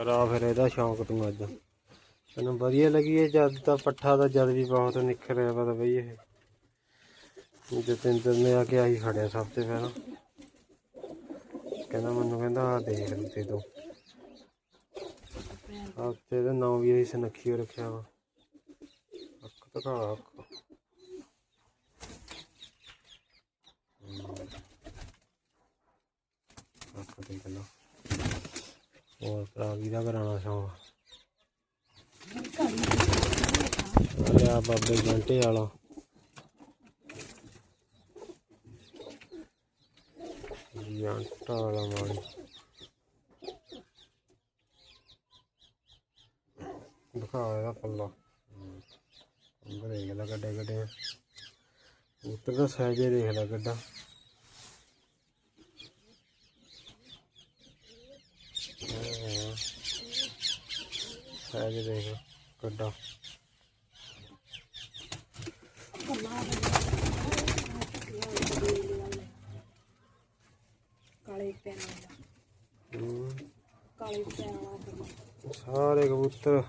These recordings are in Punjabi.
ਕਰਾ ਫਿਰ ਇਹਦਾ ਸ਼ੌਂਕ ਤੂੰ ਅੱਜ। ਤੈਨੂੰ ਵਧੀਆ ਲੱਗੀ ਇਹ ਜਦ ਤਾਂ ਪੱਠਾ ਦਾ ਜਦ ਵੀ ਬਹੁਤ ਨਿਖਰਿਆ ਵਾ ਤਾਂ ਬਈ ਇਹ। ਜਤਿੰਦਰ ਨੇ ਆ ਕੇ ਆਹੀ ਖੜਿਆ ਸਭ ਤੋਂ ਪਹਿਲਾਂ ਕਹਿੰਦਾ ਮੈਨੂੰ ਕਹਿੰਦਾ ਆ ਦੇਖ ਲਈ ਤੇ ਤੂੰ। ਆਹ ਤੇ ਇਹਦਾ ਨਾਂ ਵੀ ਅਸੀਂ ਸਨਖੀ ਰੱਖਿਆ ਵਾ। ਅੱਖ ਤਕਾ ਅੱਖ। ਅੱਖ ਦੇਖ ਲਾ। ਹੋਰ ਭਰਾ ਵੀ ਦਾ ਕਰਾਣਾ ਸ਼ੌਂਕ? ਆ ਬਾਬੇ ਘੰਟੇ ਵਾਲਾ। ਜੰਟਾ ਵਾਲਾ ਮਾੜੀ। ਦਿਖਾ ਇਹਦਾ ਪੱਲਾ। ਅੰਦਰ ਦੇਖ ਲੈ ਗੱਡੇ ਗੱਡੇ ਉੱਤਰ ਦਾ ਸਾਈਜ਼ ਦੇਖ ਲੈ ਗੱਡਾ ਦੇਖ ਕਾਲੇ ਕਾਲੇ ਸਾਰੇ ਕਬੂਤਰ।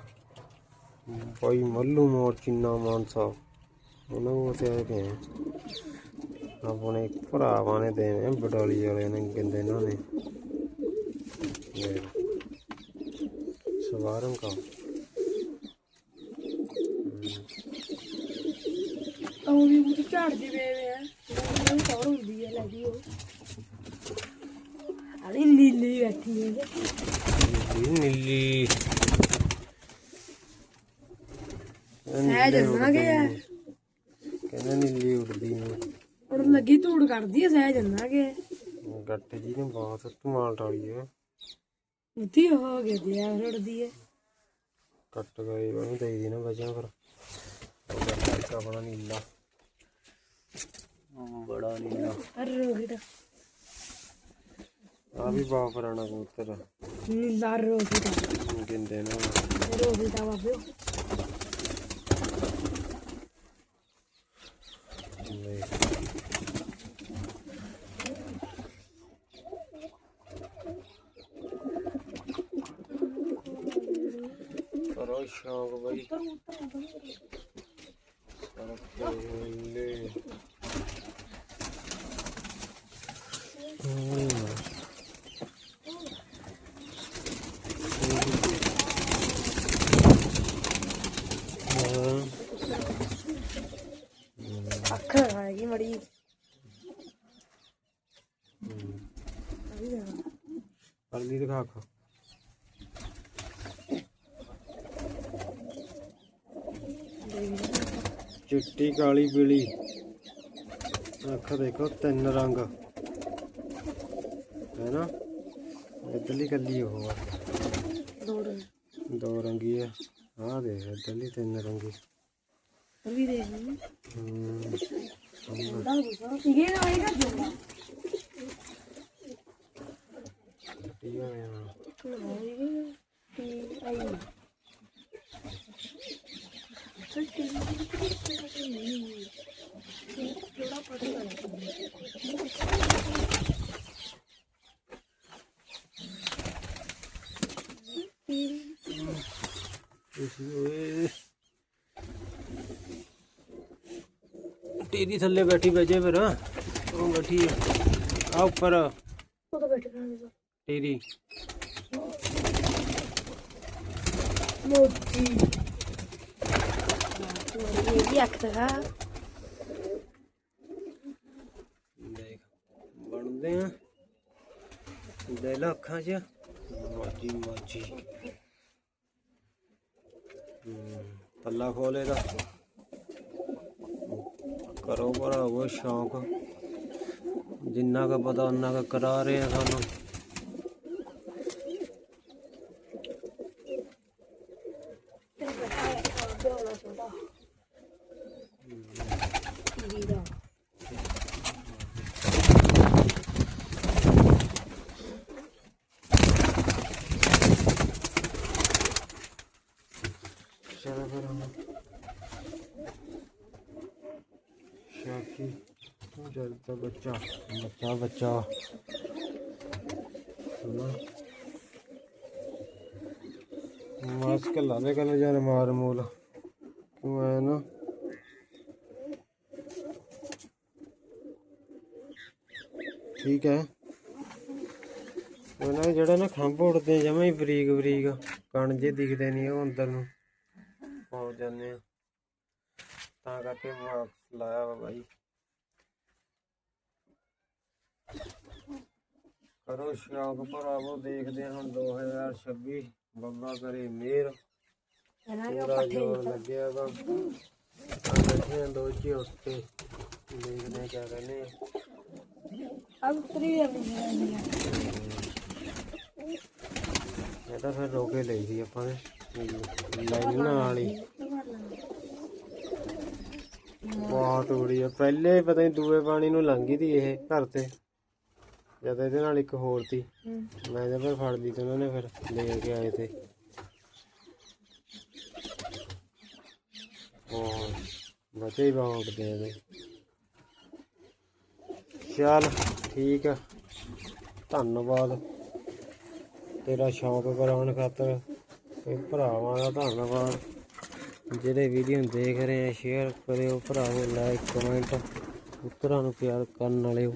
ਭਾਈ ਮੱਲੂ ਮੋਰ ਚਿੰਨਾ ਮਾਨਸਾ। ਉਹਨਾਂ ਨੂੰ ਤੇ ਆਏ ਪਏ। ਆਪਣੇ ਭਰਾਵਾਂ ਨੇ ਦੇਣੇ ਬਡਾਲੀ ਵਾਲੇ ਨੇ ਕਹਿੰਦੇ ਇਹਨਾਂ ਨੇ। ਦੇਖ। ਸਵਾਰਮ ਕਾ ਉਹ ਵੀ ਉਹ ਝਾੜ ਦੇ ਵੇ ਆ ਉਹ ਸੌਰ ਹੁੰਦੀ ਹੈ ਲੱਗੀ ਉਹ। ਅਰੇ ਨੀਲੀ ਬੈਠੀ ਹੈ ਨੀਲੀ ਨੀਲੀ। ਸਹਿਜ ਨਾ ਗਿਆ। ਕਹਿੰਦਾ ਨੀਲੀ ਉੱਡਦੀ ਨੇ। ਉੜ ਲੱਗੀ ਧੂੜ ਕਰਦੀ ਹੈ ਸਹਿਜ ਨਾ ਗਿਆ। ਗੱਟ ਜੀ ਨੇ ਬਹੁਤ ਧਮਾਲ ਟਾਲੀ ਹੈ ਉੱਤੀ ਹੋ ਗਿਆ ਦਿਆ ਉੜਦੀ ਹੈ ਕੱਟ ਗਏ ਉਹਨੂੰ ਦੇ ਦੀ ਨਾ ਬਚਿਆ ਫਿਰ। ਆਪਣਾ ਨੀਲਾ। ਬੜਾ ਨੀਲਾ। ਅਰ ਰੋਹਿਤ ਆ ਵੀ ਬਹੁਤ ਪੁਰਾਣਾ ਕਬੂਤਰ। ਨੀਲਾ ਰੋਹਿਤ ਕਹਿੰਦੇ ਨਾ। ਰੋਹਿਤ ਆ ਬਾਬੇ। ਦੇਖ। ਸ਼ੌਂਕ ਬਈ ਲੈ ਅੱਖ ਹੈਗੀ ਮੜੀ ਪਰਲੀ ਦਿਖਾ ਖਾ ਚਿੱਟੀ ਕਾਲੀ ਪੀਲੀ ਅੱਖ ਦੇਖੋ ਤਿੰਨ ਰੰਗ। ਹੈ ਨਾ ਇਧਰਲੀ ਕੱਲੀ ਉਹ ਆ। ਦੋ ਰੰਗੀ। ਆ। ਆਹ ਦੇਖ ਇਧਰਲੀ ਤਿੰਨ ਰੰਗੀ। ਉਹ ਵੀ ਦੇਖ ਹੂੰ ਇਹ ਨਾ ਆ। ਓਏ ਟੀਰੀ ਥੱਲੇ ਬੈਠੀ ਬੈਜੇ ਫਿਰ ਉਹ ਬੈਠੀ ਆ ਆ ਉੱਪਰ ਉਹ ਤਾਂ ਬੈਠੇ ਰਹਿੰਦੇ ਟੀਰੀ ਮੋਟੀ ਇਹ ਵੀ ਅੱਖ ਤੱਕ ਦੇਖ ਬਣਦੇ ਆ। ਦੇ ਲਾ ਅੱਖਾਂ 'ਚ। ਮਾਜੀ ਮਾਜੀ ਹੂੰ, ਪੱਲਾ ਖੋਲ ਇਹਦਾ। ਕਰੋ ਭਰਾਵੋ ਸ਼ੌਂਕ ਜਿੰਨਾ ਕੁ ਪਤਾ ਉਹਨਾਂ ਕੁ ਕਰਾ ਰਹੇ ਆ ਸਾਨੂੰ ਚਲੋ ਫਿਰ ਹੁਣ ਸ਼ਾਕੀ ਜਦ ਤੱਕ ਬੱਚਾ ਬੱਚਾ ਬੱਚਾ। ਸੁਣਾ ਮਾਸਕ ਲਾ ਦੇ ਕੱਲ ਯਾਰ ਮਾਰ ਮੂਲ। ਤੂੰ ਠੀਕ ਹੈ ਉਹਨਾਂ ਜਿਹੜਾ ਨਾ ਖੰਭ ਉੜਦੇ ਜਮਾ ਹੀ ਬਰੀਕ ਬਰੀਕ ਕਣ ਜੇ ਦਿਖਦੇ ਨਹੀਂ ਉਹ ਅੰਦਰ ਨੂੰ। ਪਹੁੰਚ ਜਾਂਦੇ ਆ। ਤਾਂ ਕਰਕੇ ਲਾਇਆ ਵਾ ਬਾਈ। ਕਰੋ ਸ਼ੌਕ ਭਰਾਵੋ ਦੇਖਦੇ ਹਾਂ ਹੁਣ 2026 ਬੱਬਾ ਕਰੇ ਦੇ ਪੂਰਾ ਜੋਰ ਲੱਗਿਆ ਵਾ। ਬੈਠੇ ਦੋ ਜੀ ਉੱਤੇ। ਦੇਖਦੇ ਕਿਆ ਆ। ਅਬ ਜਾਂਦੀ ਹੈ ਇਹ ਤਾਂ ਫਿਰ ਰੋਕੇ ਲਈ ਸੀ ਆਪਾਂ ਨੇ। ਲਾਈਨਾਂ ਵਾਲੀ। ਬਹੁਤ ਉੜੀ ਆ ਪਹਿਲੇ ਪਤਾ ਨਹੀਂ ਦੂਏ ਪਾਣੀ ਨੂੰ ਲੰਘੀ ਤੀ ਇਹ ਘਰ ਤੇ। ਜਦ ਇਹਦੇ ਨਾਲ ਇੱਕ ਹੋਰ ਤੀ। ਮੈਂ ਜਦ ਫਿਰ ਫੜ ਲਈ ਤੇ ਉਹਨਾਂ ਨੇ ਫਿਰ ਲੈ ਕੇ ਆਏ ਤੇ। ਉਹ ਬਚੇ ਹੀ ਬਹੁਤ ਦੇ ਇਹਦੇ। ਚੱਲ ਠੀਕ ਆ। ਧੰਨਵਾਦ। ਤੇਰਾ ਸ਼ੌਂਕ ਕਰਾਉਣ ਖਾਤਰ ਤੇ ਭਰਾਵਾਂ ਦਾ ਧੰਨਵਾਦ। ਜਿਹੜੇ ਵੀਡੀਓ ਨੂੰ ਦੇਖ ਰਹੇ ਆ ਸ਼ੇਅਰ ਕਰਿਓ ਭਰਾਵੋ ਲਾਈਕ ਕਮੈਂਟ ਪੁੱਤਰਾਂ ਨੂੰ ਪਿਆਰ ਕਰਨ ਵਾਲਿਓ।